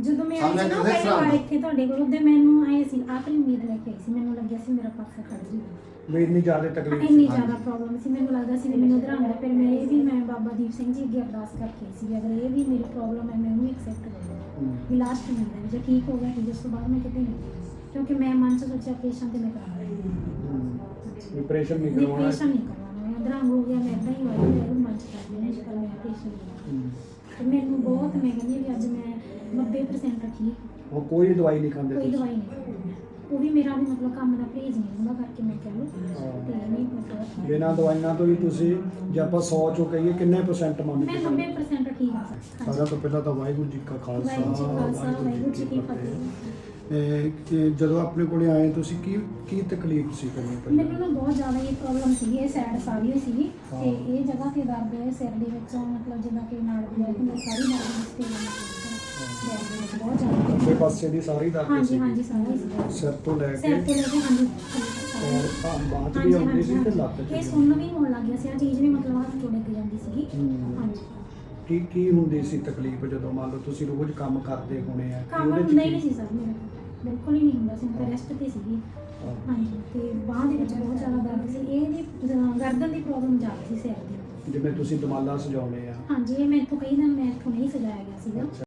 ਜਦੋਂ ਮੈਂ ਆਈ ਸਾਹਮਣੇ ਸੀ ਨਾ ਪਹਿਲੀ ਵਾਰ ਇੱਥੇ ਤੁਹਾਡੇ ਕੋਲ ਉਹਦੇ ਮੈਨੂੰ ਆਏ ਸੀ ਆਪਣੀ ਉਮੀਦ ਲੈ ਕੇ ਆਈ ਸੀ ਮੈਨੂੰ ਲੱਗਿਆ ਸੀ ਮੇਰਾ ਪਾਸਾ ਖੜ ਜੂ। ਵੀ ਇੰਨੀ ਜ਼ਿਆਦਾ ਤਕਲੀਫ ਇੰਨੀ ਜ਼ਿਆਦਾ ਪ੍ਰੋਬਲਮ ਸੀ ਮੈਨੂੰ ਲੱਗਦਾ ਸੀ ਵੀ ਮੈਨੂੰ ਇਧਰ ਫਿਰ ਮੈਂ ਇਹ ਵੀ ਮੈਂ ਬਾਬਾ ਦੀਪ ਸਿੰਘ ਜੀ ਅੱਗੇ ਅਰਦਾਸ ਕਰਕੇ ਆਈ ਸੀ ਵੀ ਅਗਰ ਇਹ ਵੀ ਮੇਰੀ ਪ੍ਰੋਬਲਮ ਹੈ ਮੈਂ ਉਹਨੂੰ ਐਕਸੈਪਟ ਕਰਾਂ ਹੂੰ। ਵੀ ਲਾਸਟ ਉਮੀਦ ਹੈ ਵੀ ਜੇ ਠੀਕ ਹੋ ਗਿਆ ਠੀਕ ਉਸ ਤੋਂ ਬਾਅਦ ਮੈਂ ਕਿਤੇ ਨਹੀਂ ਕਿਉਂਕਿ ਮੈਂ ਮਨ ਚ ਸੋਚਿਆ ਪੇਸ਼ੈਂਟ ਤੇ ਮੈਂ ਕਰਾਉਣਾ ਵੀ ਆਪਰੇਸ਼ਨ ਨਹੀਂ ਕਰਵਾਉਣਾ। ਪੇਸ਼ੈਂਟ ਨਹੀਂ ਕਰਵਾਉਣਾ। ਮੈਂ ਅਧਰੰਗ ਹੋ ਗਿਆ ਮੈਂ ਇਦਾਂ ਹੀ ਵਾਈ ਵਾਈ ਮਨ ਚ ਕਰ ਲੈਣਾ ਜੇ ਮੈਂ ਪੇਸ਼ੈਂਟ ਨਹੀਂ ਹੂੰ। ਤੇ ਮੈਨੂੰ ਬਹੁਤ ਮੈਂ ਕਹਿੰਦੀ ਹਾਂ ਵੀ ਅੱਜ ਮੈਂ 90% ਠੀਕ ਉਹ ਕੋਈ ਦਵਾਈ ਨਹੀਂ ਖਾਂਦੇ ਕੋਈ ਦਵਾਈ ਨਹੀਂ। ਉਹ ਵੀ ਮੇਰਾ ਵੀ ਮਤਲਬ ਕੰਮ ਦਾ ਪਰਹੇਜ਼ ਨਹੀਂ ਹੁੰਦਾ ਕਰਕੇ ਮੈਂ ਕਹਿ ਲਓ। ਤੇ ਨਹੀਂ ਮਤਲਬ ਬਿਨਾਂ ਦਵਾਈਆਂ ਤੋਂ ਹੀ ਤੁਸੀਂ ਜੇ ਆਪਾਂ 100 ਚੋਂ ਕਹੀਏ ਕਿੰਨੇ ਪਰਸੈਂਟ ਮੰਨ ਮੈਂ ਕੇ 90% ਠੀਕ ਹਾਂ। ਸਰ ਤੋਂ ਪਹਿਲਾਂ ਤਾਂ ਵਾਹਿਗੁਰੂ ਜੀ ਕਾ ਖਾਲਸਾ ਵਾਹਿਗੁਰੂ ਜੀ ਕਾ ਫਤਿਹ। ਜਦੋਂ ਆਪਣੇ ਕੋਲੇ ਆਏ ਤੁਸੀਂ ਕੀ ਕੀ ਤਕਲੀਫ ਸੀ ਕਰਨੀ ਮੈਨੂੰ ਨਾ ਬਹੁਤ ਜ਼ਿਆਦਾ ਇਹ ਪ੍ਰੋਬਲਮ ਸੀ ਇਹ ਸਾਈਡ ਸਾਰੀ ਹਾਂ। ਤੇ ਇਹ ਜਗ੍ਹਾ ਤੇ ਦਰਦ ਹੈ ਸਿਰ ਦੇ ਵਿੱਚ ਮਤਲਬ ਜਿੱਦਾਂ ਕਿ ਨਾਲ ਹੁੰਦੀ ਸਾਰੀ ਤੇ ਮਤਲਬ ਬਹੁਤ ਜ਼ਿਆਦਾ ਖੱਬੇ ਪਾਸੇ ਦੀ ਸਾਰੀ ਦਰਦ ਹਾਂਜੀ ਸੀ ਹਾਂਜੀ ਸਾਰਾ ਹੀ ਸੀਗਾ। ਸਿਰ ਤੋਂ ਲੈ ਸਿਰ ਕੇ ਤੋਂ ਲੈ ਕੇ ਹਾਂਜੀ ਔਰ ਤਾਂ 'ਚ ਵੀ ਆਉਂਦੀ ਸੀ ਤੇ ਲੱਤ ਇਹ ਵੀ। ਸੁਣਨ ਵੀ ਹੋਣ ਲੱਗ ਗਿਆ ਸੀ ਆ ਚੀਜ਼ ਵੀ ਮਤਲਬ ਹੱਥ ਤੋਂ ਡਿੱਗ ਜਾਂਦੀ ਸੀਗੀ। ਹੂੰ। ਹਾਂਜੀ। ਕੀ ਕੀ ਹੁੰਦੀ ਸੀ ਤਕਲੀਫ ਜਦੋਂ ਮੰਨ ਲਓ ਤੁਸੀਂ ਰੋਜ਼ ਕੰਮ ਕਰਦੇ ਹੋਣੇ ਆ? ਕੰਮ ਹੁੰਦਾ ਹੀ ਨਹੀਂ ਸੀ ਸਰ ਮੇਰਾ। ਬਿਲਕੁਲ ਹੀ ਨਹੀਂ ਹੁੰਦਾ ਸੀ ਮੈਂ ਰੈਸਟ ਤੇ ਸੀਗੀ। ਹਾਂਜੀ ਤੇ ਬਾਹ ਦੇ ਵਿੱਚ ਬਹੁਤ ਜ਼ਿਆਦਾ ਦਰਦ ਸੀ। ਇਹਦੀ ਜ- ਗਰਦਨ ਦੀ ਪ੍ਰੋਬਲਮ ਜ਼ਿਆਦਾ ਸੀ ਸਿਰ ਦੀ। ਜਿਵੇਂ ਤੁਸੀਂ ਦਮਾਲਾ ਸਜਾਉਣੇ ਆ। ਹਾਂਜੀ ਇਹ ਮੈਥੋਂ ਕਈ ਦਿਨ ਮੈਥੋਂ ਨਹੀਂ ਸਜਾਇਆ ਗਿਆ ਸੀਗਾ। ਅੱਛਾ।